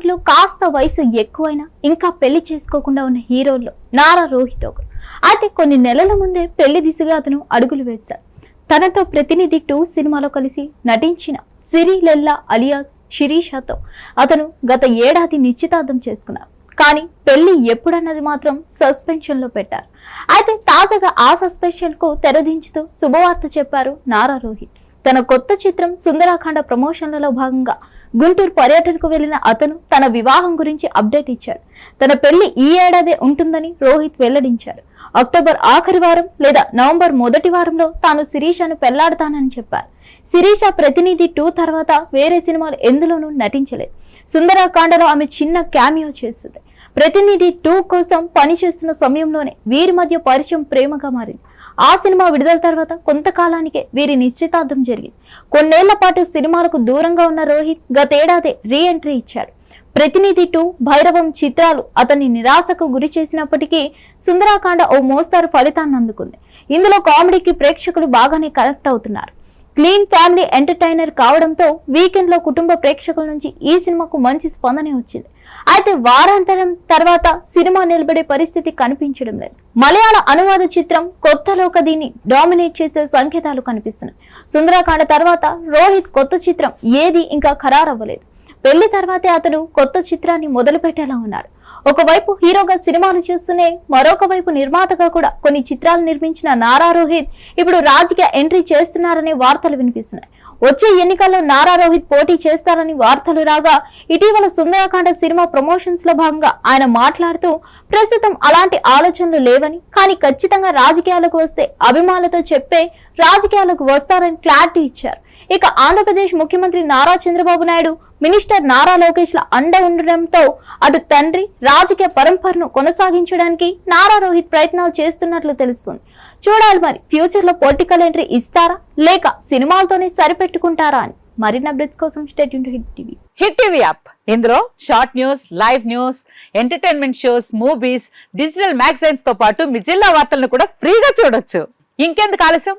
బాలీవుడ్లో కాస్త వయసు ఎక్కువైనా ఇంకా పెళ్ళి చేసుకోకుండా ఉన్న హీరోల్లో నారా రోహిత్ ఒకరు. అయితే కొన్ని నెలల ముందే పెళ్ళి దిశగా అతను అడుగులు వేశాడు తనతో ప్రతినిధి టూ సినిమాలో కలిసి నటించిన సిరి లెల్లా అలియాస్ శిరీషాతో అతను గత ఏడాది నిశ్చితార్థం చేసుకున్నారు. కానీ పెళ్ళి ఎప్పుడన్నది మాత్రం సస్పెన్షన్లో పెట్టారు. అయితే తాజాగా ఆ సస్పెన్షన్కు తెరదించుతూ శుభవార్త చెప్పారు నారా రోహిత్. తన కొత్త చిత్రం సుందరాఖండ ప్రమోషన్లలో భాగంగా గుంటూరు పర్యటనకు వెళ్ళిన అతను తన వివాహం గురించి అప్డేట్ ఇచ్చాడు. తన పెళ్ళి ఈ ఏడాదే ఉంటుందని రోహిత్ వెల్లడించాడు అక్టోబర్ ఆఖరి వారం లేదా నవంబర్ మొదటి వారంలో తాను శిరీషను పెళ్ళాడతానని చెప్పారు. శిరీష ప్రతినిధి టూ తర్వాత వేరే సినిమాలు ఎందులోనూ నటించలేదు. సుందరాకాండలో ఆమె చిన్న క్యామియో చేస్తుంది. ప్రతినిధి టూ కోసం పనిచేస్తున్న సమయంలోనే వీరి మధ్య పరిచయం ప్రేమగా మారింది. ఆ సినిమా విడుదల తర్వాత కొంతకాలానికే వీరి నిశ్చితార్థం జరిగింది. కొన్నేళ్ళ పాటు సినిమాలకు దూరంగా ఉన్న రోహిత్ గతేడాది రీ ఎంట్రీ ఇచ్చాడు. ప్రతినిధి టూ భైరవం చిత్రాలు అతన్ని నిరాశకు గురి చేసినప్పటికీ సుందరాకాండ ఓ మోస్తారు ఫలితాన్ని అందుకుంది. ఇందులో కామెడీకి ప్రేక్షకులు బాగానే కనెక్ట్ అవుతున్నారు. క్లీన్ ఫ్యామిలీ ఎంటర్టైనర్ కావడంతో వీకెండ్లో కుటుంబ ప్రేక్షకుల నుంచి ఈ సినిమాకు మంచి స్పందనే వచ్చింది. అయితే వారాంతరం తర్వాత సినిమా నిలబడే పరిస్థితి కనిపించడం లేదు. మలయాళ అనువాద చిత్రం కొత్తలోక దీన్ని డామినేట్ చేసే సంకేతాలు కనిపిస్తున్నాయి. సుందరాకాండ తర్వాత రోహిత్ కొత్త చిత్రం ఏది ఇంకా ఖరారవ్వలేదు. పెళ్ళి తర్వాతే అతను కొత్త చిత్రాన్ని మొదలు పెట్టేలా ఉన్నాడు. ఒకవైపు హీరోగా సినిమాలు చేస్తూనే మరొక వైపు నిర్మాతగా కూడా కొన్ని చిత్రాలు నిర్మించిన నారా రోహిత్ ఇప్పుడు రాజకీయ ఎంట్రీ చేస్తున్నారనే వార్తలు వినిపిస్తున్నాయి. వచ్చే ఎన్నికల్లో నారా రోహిత్ పోటీ చేస్తారని వార్తలు రాగా ఇటీవల సుందరకాండ సినిమా ప్రమోషన్స్లో భాగంగా ఆయన మాట్లాడుతూ ప్రస్తుతం అలాంటి ఆలోచనలు లేవని కానీ ఖచ్చితంగా రాజకీయాలకు వస్తే అభిమానులతో చెప్పే రాజకీయాలకు వస్తారని క్లారిటీ ఇచ్చారు. ఇక ఆంధ్రప్రదేశ్ ముఖ్యమంత్రి నారా చంద్రబాబు నాయుడు మినిస్టర్ నారా లోకేష్ ల అండ ఉండడంతో అటు తండ్రి రాజకీయ పరంపరను కొనసాగించడానికి నారా రోహిత్ ప్రయత్నాలు చేస్తున్నట్లు తెలుస్తుంది. చూడాలి మరి ఫ్యూచర్లో పొలిటికల్ ఎంట్రీ ఇస్తారా? లేక సినిమాలతోనే సరిపెట్టుకుంటారా అని మరిన్ని అప్డేట్స్ కోసం state hit TV. Hit TV app. ఇందులో short news live news entertainment shows movies digital మ్యాగజైన్స్తో పాటు మీ జిల్లా వార్తలను కూడా ఫ్రీగా చూడొచ్చు. ఇంకెందుకు ఆలస్యం?